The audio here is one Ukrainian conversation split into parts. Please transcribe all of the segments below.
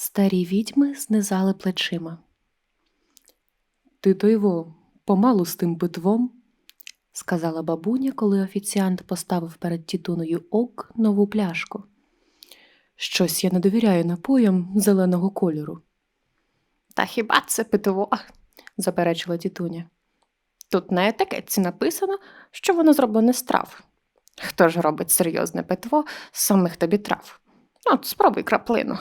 Старі відьми знизали плечима. Ти то помалу з тим питвом, сказала бабуня, коли офіціант поставив перед тітуною ок нову пляшку. Щось я не довіряю напоям зеленого кольору. Та хіба це питво? заперечила тітуня. Тут на етикетці написано, що воно зроблене з трав. Хто ж робить серйозне питво з самих тобі трав? От спробуй краплину.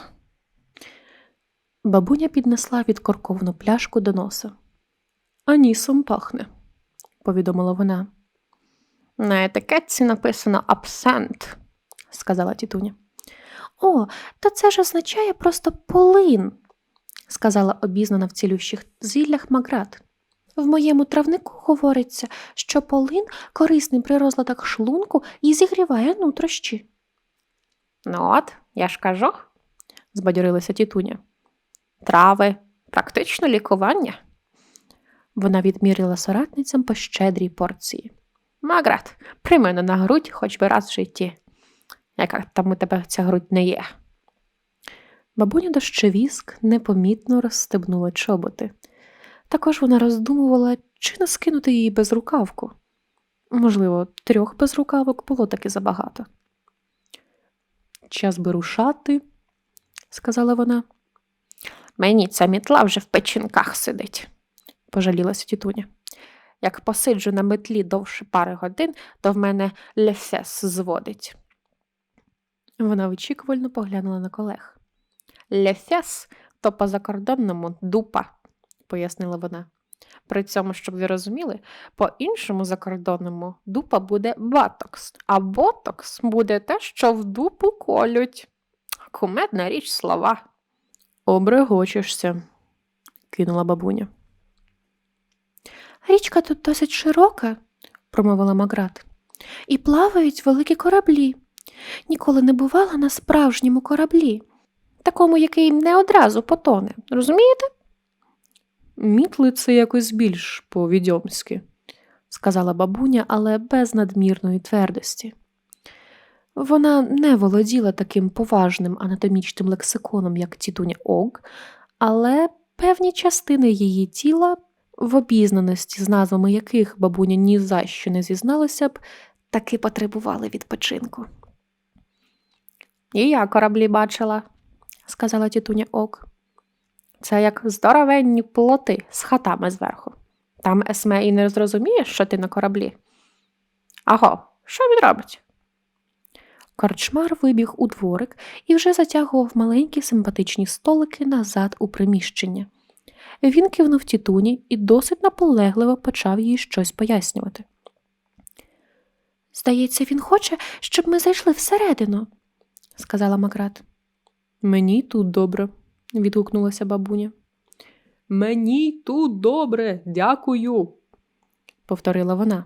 Бабуня піднесла відкорковану пляшку до носа. Анісом пахне, повідомила вона, На етикетці написано абсент, сказала тітуня. О, та це ж означає просто полин, сказала обізнана в цілющих зіллях Маград. В моєму травнику говориться, що полин корисний при розладах шлунку і зігріває нутрощі, Ну от, я ж кажу, збадьорилася тітуня. Трави, практично лікування. Вона відміряла соратницям по щедрій порції. Маград, прийми мене на грудь хоч би раз в житті. Яка там у тебе ця грудь не є. Бабуня дощевіск непомітно розстебнула чоботи. Також вона роздумувала, чи не скинути її безрукавку. Можливо, трьох безрукавок було таки забагато. Час би рушати, сказала вона, Мені ця мітла вже в печінках сидить. пожалілася тітуня. Як посиджу на метлі довше пари годин, то в мене лефес зводить. Вона вичікувально поглянула на колег, Лефес то по закордонному дупа, пояснила вона. При цьому, щоб ви розуміли, по іншому закордонному дупа буде батокс, а ботокс буде те, що в дупу колють. Кумедна річ слова. Обрегочишся, кинула бабуня. Річка тут досить широка, промовила Маград, і плавають великі кораблі. Ніколи не бувала на справжньому кораблі, такому, який не одразу потоне. Розумієте? Мітли це якось більш по-відьомськи, сказала бабуня, але без надмірної твердості. Вона не володіла таким поважним анатомічним лексиконом, як тітуня Ог, але певні частини її тіла, в обізнаності з назвами яких бабуня ні за що не зізналася б, таки потребували відпочинку. І я кораблі бачила, Сказала тітуня Ог. це як здоровенні плоти з хатами зверху. Там Есме і не зрозуміє, що ти на кораблі. Аго, що він робить? Корчмар вибіг у дворик і вже затягував маленькі симпатичні столики назад у приміщення. Він кивнув тітуні і досить наполегливо почав їй щось пояснювати. Здається, він хоче, щоб ми зайшли всередину, сказала Макрат. Мені тут добре, відгукнулася бабуня. Мені тут добре, дякую, повторила вона.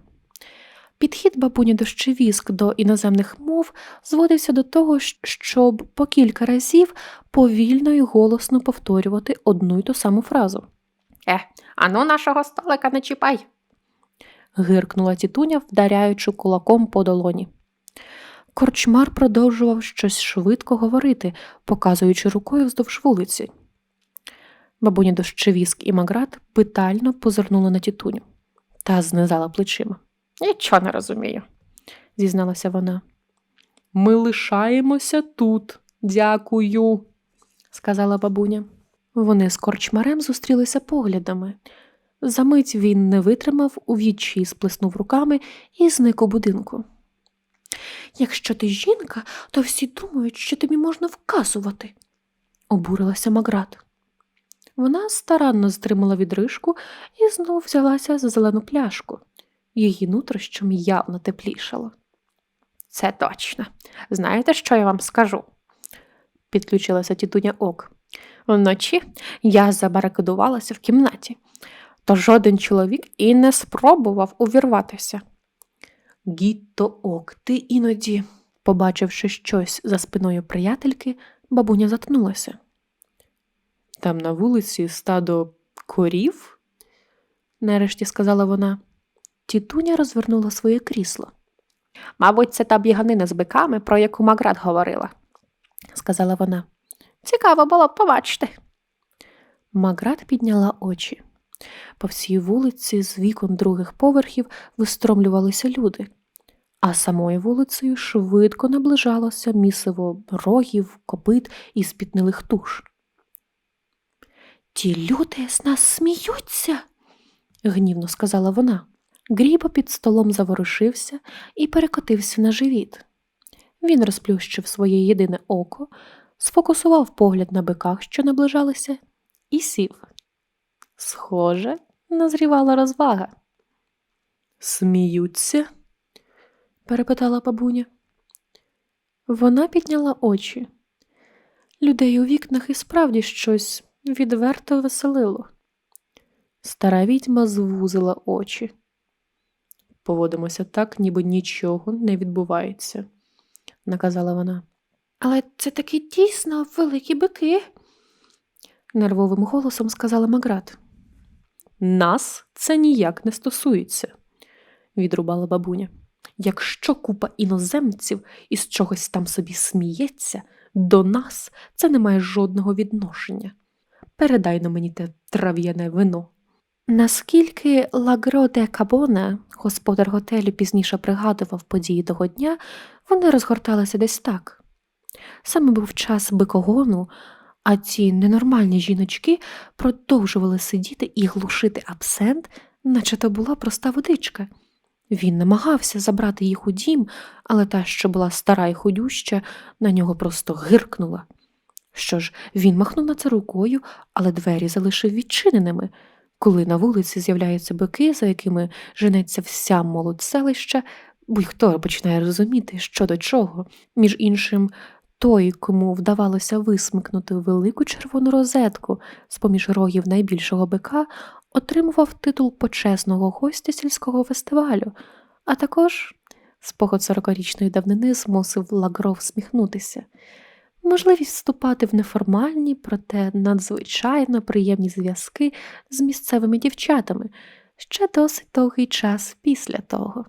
Підхід бабуні дощевіск до іноземних мов зводився до того, щоб по кілька разів повільно і голосно повторювати одну й ту саму фразу. Е, ану нашого столика не чіпай. гиркнула тітуня, вдаряючи кулаком по долоні. Корчмар продовжував щось швидко говорити, показуючи рукою вздовж вулиці. Бабуня дощевіск і Маград питально позирнули на тітуню та знизала плечима. Нічого не розумію. зізналася вона. Ми лишаємося тут. Дякую, сказала бабуня. Вони з корчмарем зустрілися поглядами. Замить він не витримав, у відчі сплеснув руками і зник у будинку. Якщо ти жінка, то всі думають, що тобі можна вказувати, обурилася Маград. Вона старанно стримала відрижку і знов взялася за зелену пляшку. Її нутрощом явно теплішало. Це точно. Знаєте, що я вам скажу? Підключилася тітуня Ок. Вночі я забарикадувалася в кімнаті, то жоден чоловік і не спробував увірватися. Гітто ок, ти іноді, побачивши щось за спиною приятельки, бабуня затнулася. Там на вулиці стадо корів, нарешті сказала вона. Тітуня розвернула своє крісло, Мабуть, це та біганина з биками, про яку Маград говорила. сказала вона. Цікаво було б побачити. Маград підняла очі. По всій вулиці з вікон других поверхів вистромлювалися люди, а самою вулицею швидко наближалося місиво рогів, копит і спітнилих туш. Ті люди з нас сміються, гнівно сказала вона. Грібо під столом заворушився і перекотився на живіт. Він розплющив своє єдине око, сфокусував погляд на биках, що наближалися, і сів. Схоже, назрівала розвага. Сміються? перепитала бабуня. Вона підняла очі. Людей у вікнах і справді щось відверто веселило. Стара відьма звузила очі. Поводимося так, ніби нічого не відбувається, наказала вона. Але це таки дійсно великі бики. нервовим голосом сказала Маград. Нас це ніяк не стосується, відрубала бабуня. Якщо купа іноземців із чогось там собі сміється, до нас це не має жодного відношення. Передай на мені те трав'яне вино. Наскільки Лагро де Кабона, господар готелю, пізніше пригадував події того дня, вони розгорталися десь так. Саме був час бикогону, а ці ненормальні жіночки продовжували сидіти і глушити абсент, наче то була проста водичка. Він намагався забрати їх у дім, але та, що була стара і худюща, на нього просто гиркнула. Що ж, він махнув на це рукою, але двері залишив відчиненими. Коли на вулиці з'являються бики, за якими женеться вся молодь селища, будь-хто починає розуміти, що до чого. Між іншим, той, кому вдавалося висмикнути велику червону розетку з поміж рогів найбільшого бика, отримував титул почесного гостя сільського фестивалю, а також спогад сорокарічної давнини змусив Лагров всміхнутися. Можливість вступати в неформальні, проте надзвичайно приємні зв'язки з місцевими дівчатами ще досить довгий час після того.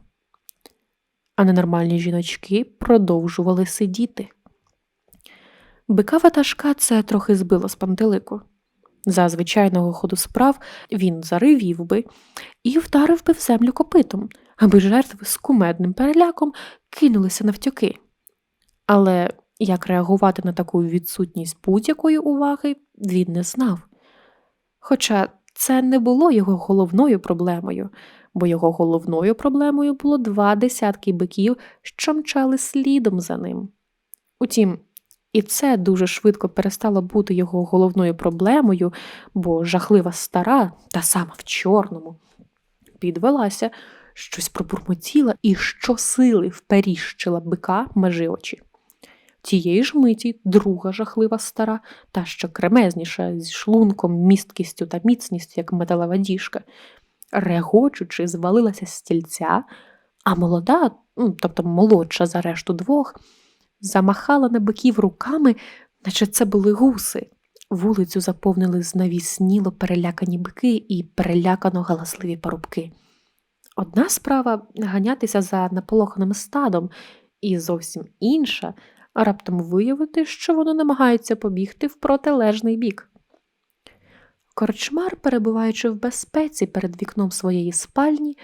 А ненормальні жіночки продовжували сидіти. Бика ватажка це трохи збило з пантелику. За звичайного ходу справ він заривів би і вдарив би в землю копитом, аби жертви з кумедним переляком кинулися навтюки. Але як реагувати на таку відсутність будь-якої уваги, він не знав. Хоча це не було його головною проблемою, бо його головною проблемою було два десятки биків, що мчали слідом за ним. Утім, і це дуже швидко перестало бути його головною проблемою, бо жахлива стара, та сама в чорному, підвелася, щось пробурмотіла і щосили вперіщила бика межи очі. Тієї ж миті друга жахлива стара, та що кремезніша, зі шлунком, місткістю та міцністю, як металева діжка, регочучи, звалилася з стільця, а молода, ну, тобто молодша за решту двох, замахала на биків руками, наче це були гуси. Вулицю заповнили знавісніло перелякані бики і перелякано галасливі парубки. Одна справа ганятися за наполоханим стадом, і зовсім інша раптом виявити, що воно намагається побігти в протилежний бік. Корчмар, перебуваючи в безпеці перед вікном своєї спальні,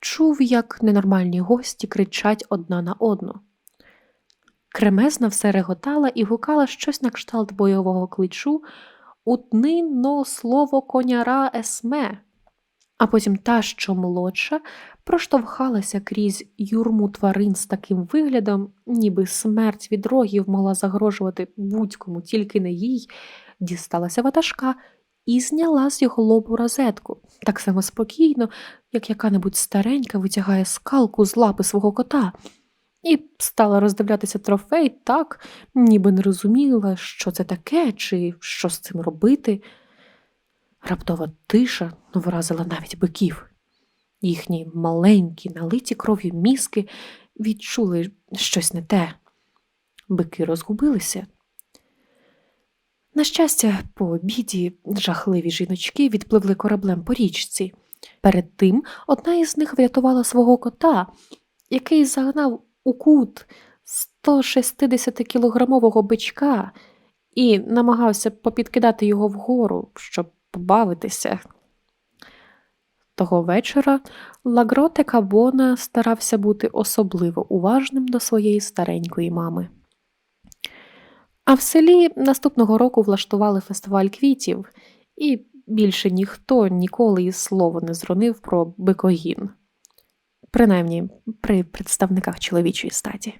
чув, як ненормальні гості кричать одна на одну. Кремезна все реготала і гукала щось на кшталт бойового кличу Утни но слово коняра есме. А потім та, що молодша, проштовхалася крізь юрму тварин з таким виглядом, ніби смерть від рогів могла загрожувати будь-кому, тільки не їй, дісталася ватажка і зняла з його лобу розетку, так само спокійно, як яка-небудь старенька витягає скалку з лапи свого кота, і стала роздивлятися трофей так, ніби не розуміла, що це таке, чи що з цим робити. Раптова тиша вразила навіть биків. Їхні маленькі, налиті кров'ю мізки відчули щось не те. Бики розгубилися. На щастя, по обіді жахливі жіночки відпливли кораблем по річці. Перед тим одна із них врятувала свого кота, який загнав у кут 160-кілограмового бичка і намагався попідкидати його вгору, щоб побавитися. Того вечора Лагроте Кабона старався бути особливо уважним до своєї старенької мами. А в селі наступного року влаштували фестиваль квітів, і більше ніхто ніколи і слова не зронив про бикогін, принаймні при представниках чоловічої статі.